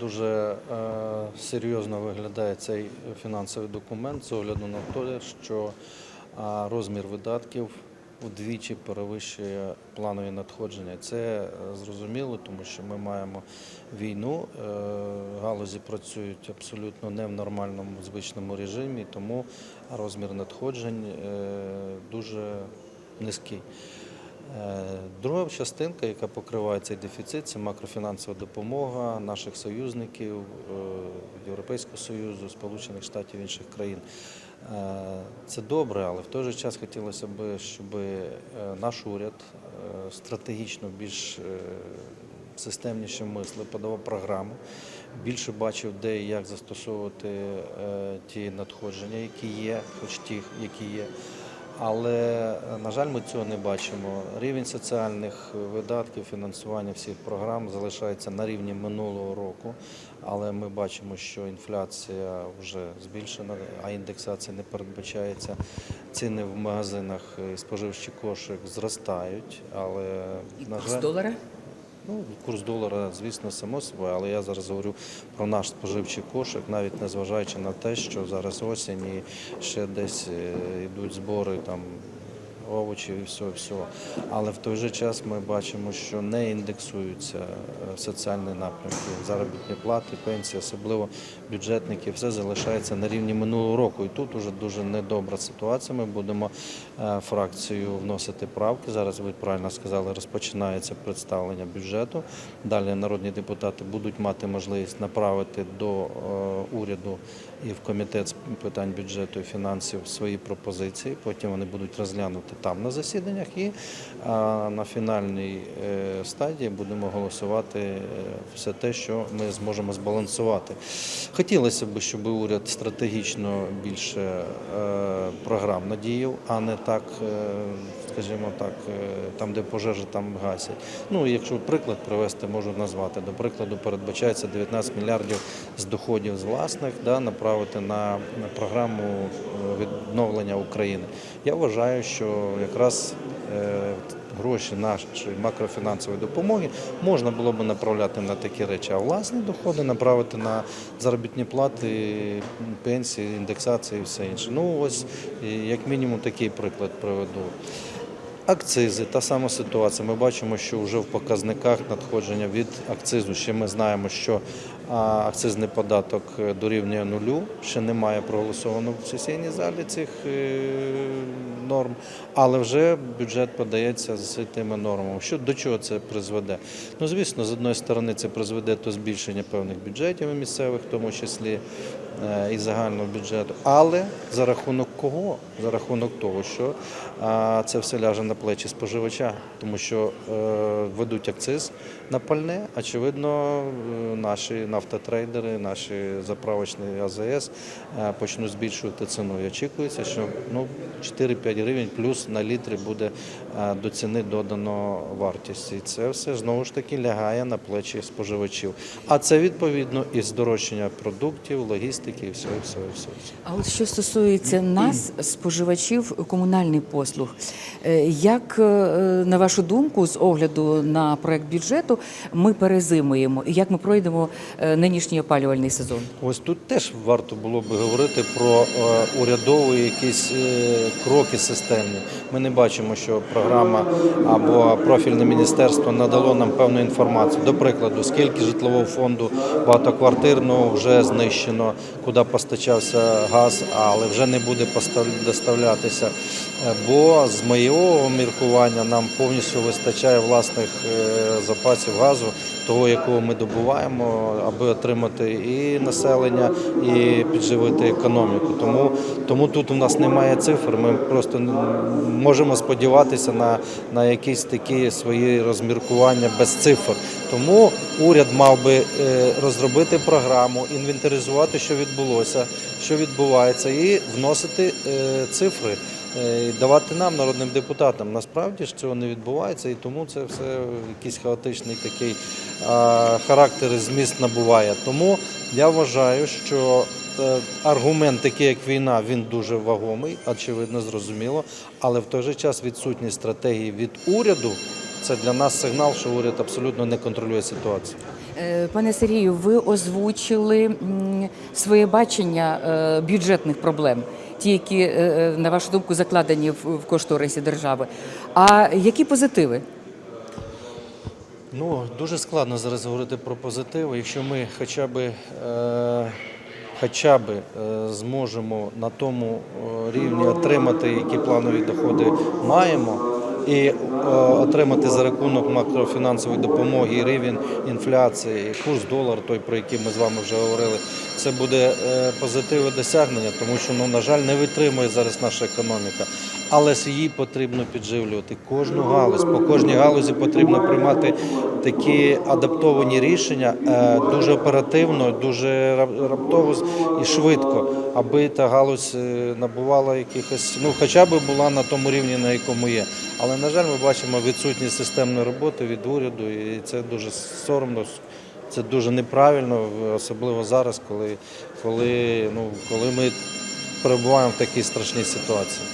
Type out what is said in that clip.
дуже е, серйозно виглядає цей фінансовий документ з огляду на те, що е, розмір видатків вдвічі перевищує планові надходження. Це е, зрозуміло, тому що ми маємо війну, галузі працюють абсолютно не в нормальному звичному режимі, тому розмір надходжень дуже низький. Е, Друга частинка, яка покриває цей дефіцит, це макрофінансова допомога наших союзників е, Європейського Союзу, Сполучених Штатів інших країн. Е, Це добре, але в той же час хотілося б, щоб наш уряд стратегічно більш системніше мислив, подавав програму, більше бачив, де і як застосовувати ті надходження, які є, хоч ті, які є. Але, на жаль, ми цього не бачимо. Рівень соціальних видатків, фінансування всіх програм залишається на рівні минулого року, але ми бачимо, що інфляція вже збільшена, а індексація не передбачається. Ціни в магазинах і споживчий кошик зростають, але на жаль, долара? Ну, курс долара, звісно, само собою, але я зараз говорю про наш споживчий кошик, навіть незважаючи на те, що зараз осінь і ще десь е, йдуть збори там овочів і всього, всього. Але в той же час ми бачимо, що не індексуються е, соціальні напрямки, заробітні плати, пенсії, особливо бюджетники, все залишається на рівні минулого року. І тут уже дуже недобра ситуація. Ми будемо е, фракцію вносити правки. Зараз ви правильно сказали, розпочинається представлення бюджету. Далі народні депутати будуть мати можливість направити до е, уряду і в комітет з питань бюджету і фінансів свої пропозиції. Потім вони будуть розглянути там на засіданнях і на фінальній е, стадії будемо голосувати е, все те, що ми зможемо збалансувати. Хотілося б, щоб уряд стратегічно більше е, програм надіяв, а не так, скажімо так, е, там, де пожежі, там гасять. Ну, якщо приклад привести, можу назвати. До прикладу, передбачається 19 мільярдів з доходів з власних да, направити на, на програму е, відновлення України. Я вважаю, що якраз е, гроші нашої макрофінансової допомоги можна було б направляти на такі речі, а власні доходи направити на заробітні плати, пенсії, індексації і все інше. Ну ось як мінімум такий приклад приведу. Акцизи, та сама ситуація. Ми бачимо, що вже в показниках надходження від акцизу. Ще ми знаємо, що акцизний податок е, дорівнює нулю. Ще немає проголосовано в сесійній залі цих е, норм, але вже бюджет подається з тими нормами. Що до чого це призведе? Ну, звісно, з одної сторони, це призведе до збільшення певних бюджетів місцевих, в тому числі е, і загального бюджету. Але за рахунок кого? За рахунок того, що це все ляже на плечі споживача, тому що ведуть акциз на пальне. Очевидно, наші нафтотрейдери, наші заправочні АЗС е, почнуть збільшувати ціну. І очікується, що ну, 4-5 гривень плюс на літрі буде е, до ціни додано вартість. І це все знову ж таки лягає на плечі споживачів. А це відповідно і здорожчання продуктів, логістики і всього, всього, всього. А от що стосується нас, споживачів комунальних послуг, е, як на вашу думку, з огляду на проект бюджету, ми перезимуємо і як ми пройдемо е, нинішній опалювальний сезон? Ось тут теж варто було би говорити про е, урядові якісь е, кроки системні. Ми не бачимо, що програма або профільне міністерство надало нам певну інформацію. До прикладу, скільки житлового фонду багатоквартирного вже знищено, куди постачався газ, але вже не буде доставлятися. Бо з моєго міркування нам повністю вистачає власних е, запасів газу, того, якого ми добуваємо, аби отримати і населення, і підживити економіку. Тому, тому тут у нас немає цифр. Ми просто можемо сподіватися на, на якісь такі свої розміркування без цифр. Тому уряд мав би е, розробити програму, інвентаризувати, що відбулося, що відбувається, і вносити е, цифри. Е, Давати нам, народним депутатам, насправді ж цього не відбувається, і тому це все якийсь хаотичний такий характер і зміст набуває. Тому я вважаю, що е, аргумент, такий як війна, він дуже вагомий, очевидно, зрозуміло. Але в той же час відсутність стратегії від уряду це для нас сигнал, що уряд абсолютно не контролює ситуацію. Е, Пане Сергію, ви озвучили своє бачення е, бюджетних проблем, ті, які, е, на вашу думку, закладені в кошторисі держави. А які позитиви? Ну, дуже складно зараз говорити про позитив. Якщо ми хоча б, е, хоча б зможемо на тому рівні отримати, які планові доходи маємо, і е, отримати за рахунок макрофінансової допомоги рівень інфляції, курс долар, той, про який ми з вами вже говорили, це буде е, позитивне досягнення, тому що, ну, на жаль, не витримує зараз наша економіка. Але її потрібно підживлювати. Кожну галузь, по кожній галузі потрібно приймати такі адаптовані рішення е, дуже оперативно, дуже раптово і швидко, аби та галузь е, набувала якихось, ну хоча б була на тому рівні, на якому є. Але на жаль, ми бачимо відсутність системної роботи від уряду, і це дуже соромно. Це дуже неправильно, особливо зараз, коли, коли, ну, коли ми перебуваємо в такій страшній ситуації.